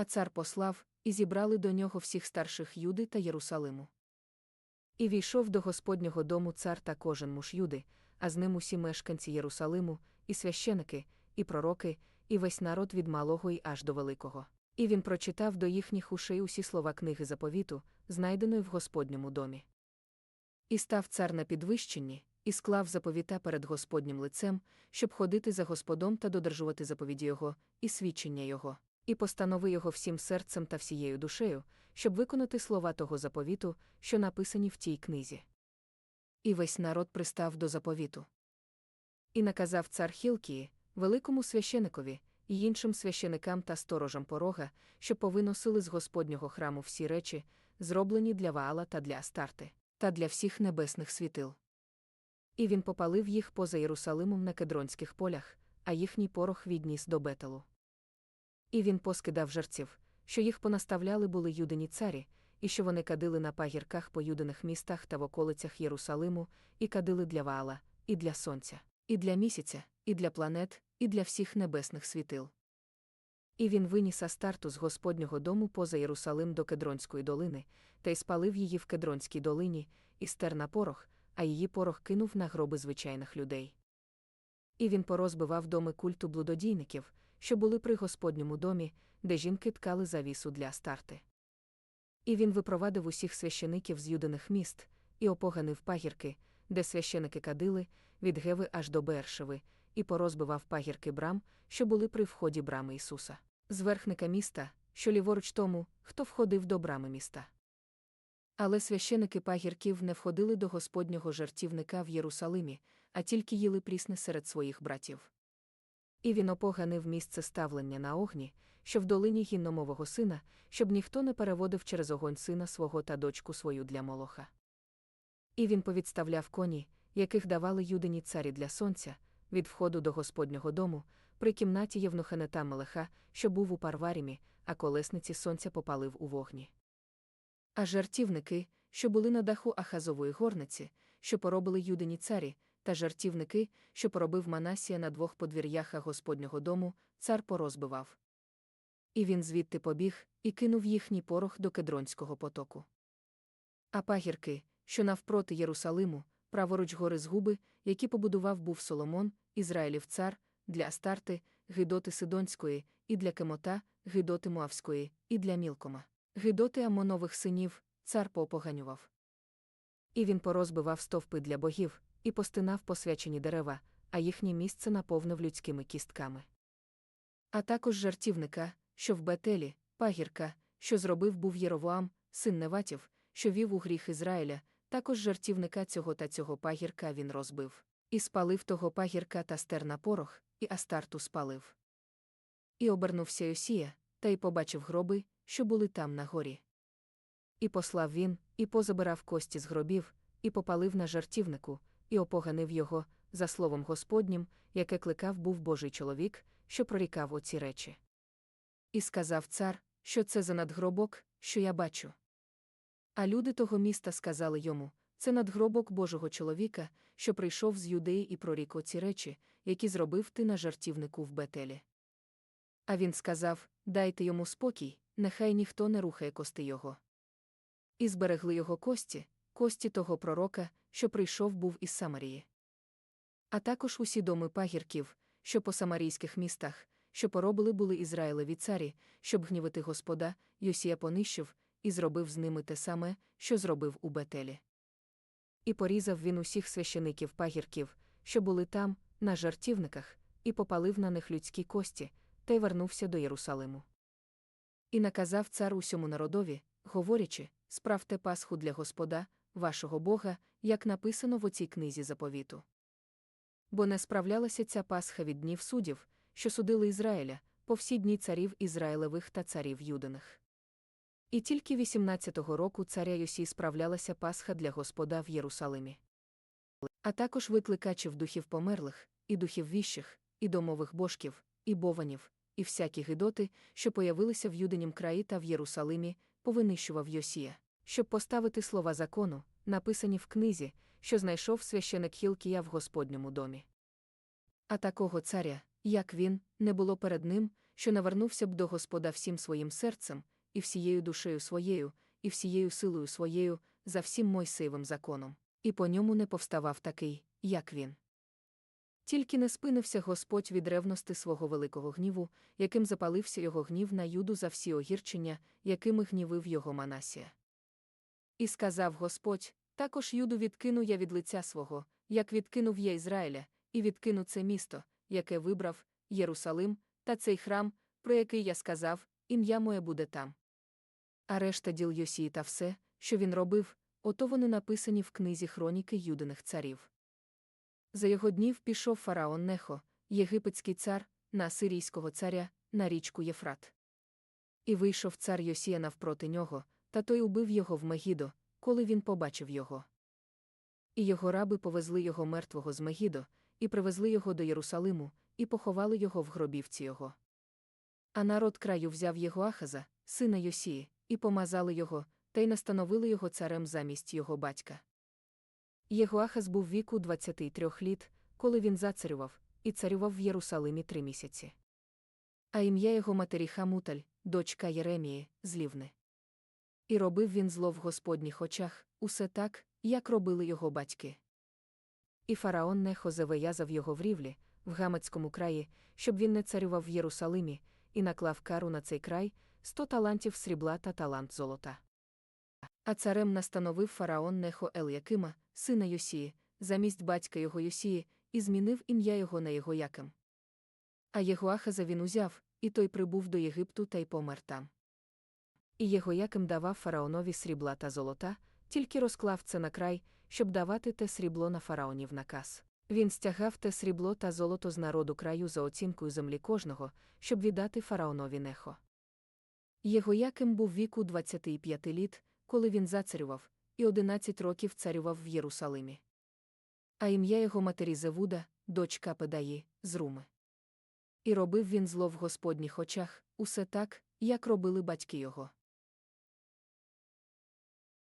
А цар послав, і зібрали до нього всіх старших Юди та Єрусалиму. І війшов до Господнього дому цар та кожен муж Юди, а з ним усі мешканці Єрусалиму, і священики, і пророки, і весь народ від малого й аж до великого. І він прочитав до їхніх ушей усі слова книги заповіту, знайденої в Господньому домі. І став цар на підвищенні, і склав заповіта перед Господнім лицем, щоб ходити за Господом та додержувати заповіді Його, і свідчення Його, і постанови Його всім серцем та всією душею, щоб виконати слова того заповіту, що написані в тій книзі. І весь народ пристав до заповіту. І наказав цар Хілкії, великому священикові, і іншим священикам та сторожам порога, що повиносили з Господнього храму всі речі, зроблені для Ваала та для Астарти, та для всіх небесних світил. І він попалив їх поза Єрусалимом на кедронських полях, а їхній порох відніс до бетелу. І він поскидав жерців, що їх понаставляли були юдині царі, і що вони кадили на пагірках по юдиних містах та в околицях Єрусалиму, і кадили для Ваала, і для сонця, і для місяця, і для планет, і для всіх небесних світил. І він виніс Астарту з Господнього дому поза Єрусалим до Кедронської долини, та й спалив її в Кедронській долині, і стер на порох, а її порох кинув на гроби звичайних людей. І він порозбивав доми культу блудодійників, що були при Господньому домі, де жінки ткали завісу для Астарти. І він випровадив усіх священиків з юдиних міст, і опоганив пагірки, де священики кадили, від Геви аж до Бершеви, і порозбивав пагірки брам, що були при вході брами Ісуса, з верхника міста, що ліворуч тому, хто входив до брами міста. Але священики пагірків не входили до Господнього жертівника в Єрусалимі, а тільки їли прісне серед своїх братів. І він опоганив місце ставлення на огні, що в долині гінномового сина, щоб ніхто не переводив через огонь сина свого та дочку свою для молоха. І він повідставляв коні, яких давали юдині царі для сонця, від входу до Господнього дому, при кімнаті Євнуханета Мелеха, що був у парварімі, а колесниці сонця попалив у вогні. А жартівники, що були на даху Ахазової горниці, що поробили юдині царі, та жартівники, що поробив Манасія на двох подвір'ях Господнього дому, цар порозбивав. І він звідти побіг і кинув їхній порох до кедронського потоку. А пагірки, що навпроти Єрусалиму, праворуч гори згуби, які побудував був Соломон, Ізраїлів цар, для Астарти, Гидоти Сидонської, і для Кемота, Гидоти Муавської, і для Мілкома. Гидоти Амонових синів, цар попоганював. І він порозбивав стовпи для богів, і постинав посвячені дерева, а їхнє місце наповнив людськими кістками. А також жартівника, що в Бетелі, пагірка, що зробив був Єровоам, син Неватів, що вів у гріх Ізраїля, також жартівника цього та цього пагірка він розбив, і спалив того пагірка та стер на порох, і Астарту спалив. І обернувся Йосія, та й побачив гроби, що були там на горі. І послав він, і позабирав кості з гробів, і попалив на жартівнику, і опоганив його, за словом Господнім, яке кликав був Божий чоловік, що прорікав оці речі. І сказав цар, що це за надгробок, що я бачу. А люди того міста сказали йому це надгробок Божого чоловіка, що прийшов з юдеї і прорік оці речі, які зробив ти на жартівнику в Бетелі. А він сказав Дайте йому спокій, нехай ніхто не рухає кости його. І зберегли його кості, кості того пророка, що прийшов був із Самарії. А також усі доми пагірків, що по самарійських містах, що поробили були Ізраїлеві царі, щоб гнівити Господа, Йосія понищив, і зробив з ними те саме, що зробив у Бетелі. І порізав він усіх священиків пагірків, що були там, на жартівниках, і попалив на них людські кості, та й вернувся до Єрусалиму. І наказав цар усьому народові, говорячи, справте Пасху для Господа, вашого Бога, як написано в оцій книзі заповіту. Бо не справлялася ця Пасха від днів суддів, що судили Ізраїля, по всі дні царів Ізраїлевих та царів Юдиних. І тільки 18-го року царя Йосі справлялася Пасха для Господа в Єрусалимі. А також викликачів духів померлих, і духів віщих, і домових божків, і бованів, і всякі гидоти, що появилися в Юдинім краї та в Єрусалимі, повинищував Йосія, щоб поставити слова закону, написані в книзі, що знайшов священик Хілкія в Господньому домі. А такого царя, як він, не було перед ним, що навернувся б до Господа всім своїм серцем, і всією душею своєю, і всією силою своєю, за всім Мойсеєвим законом, і по ньому не повставав такий, як він. Тільки не спинився Господь від ревності свого великого гніву, яким запалився його гнів на юду за всі огірчення, якими гнівив його Манасія. І сказав Господь: також юду відкину я від лиця свого, як відкинув я Ізраїля, і відкину це місто, яке вибрав, Єрусалим, та цей храм, про який я сказав, ім'я моє буде там. А решта діл Йосії та все, що він робив, ото вони написані в книзі хроніки юдиних царів. За його днів пішов фараон Нехо, єгипетський цар, на асирійського царя, на річку Єфрат. І вийшов цар Йосія навпроти нього, та той убив його в Мегідо, коли він побачив його. І його раби повезли його мертвого з Мегідо, і привезли його до Єрусалиму, і поховали його в гробівці його. А народ краю взяв його Ахаза, сина Йосії, і помазали його, та й настановили його царем замість його батька. Єгоахаз був віку 23 літ, коли він зацарював, і царював в Єрусалимі три місяці. А ім'я його матері Хамуталь, дочка Єремії, злівни. І робив він зло в Господніх очах, усе так, як робили його батьки. І фараон нехо завиязав його в рівлі, в Гамецькому краї, щоб він не царював в Єрусалимі, і наклав кару на цей край сто талантів срібла та талант золота. А царем настановив фараон Нехо Ел'якима, сина Йосії, замість батька його Йосії, і змінив ім'я його на його Яким. А Єгоахаза він узяв, і той прибув до Єгипту та й помер там. І Єгояким давав фараонові срібла та золота, тільки розклав це на край, щоб давати те срібло на фараонів наказ. Він стягав те срібло та золото з народу краю за оцінкою землі кожного, щоб віддати фараонові нехо. Єгояким був віку 25 літ, коли він зацарював, і 11 років царював в Єрусалимі. А ім'я його матері Зевуда, дочка Педаї, з Руми. І робив він зло в Господніх очах, усе так, як робили батьки його.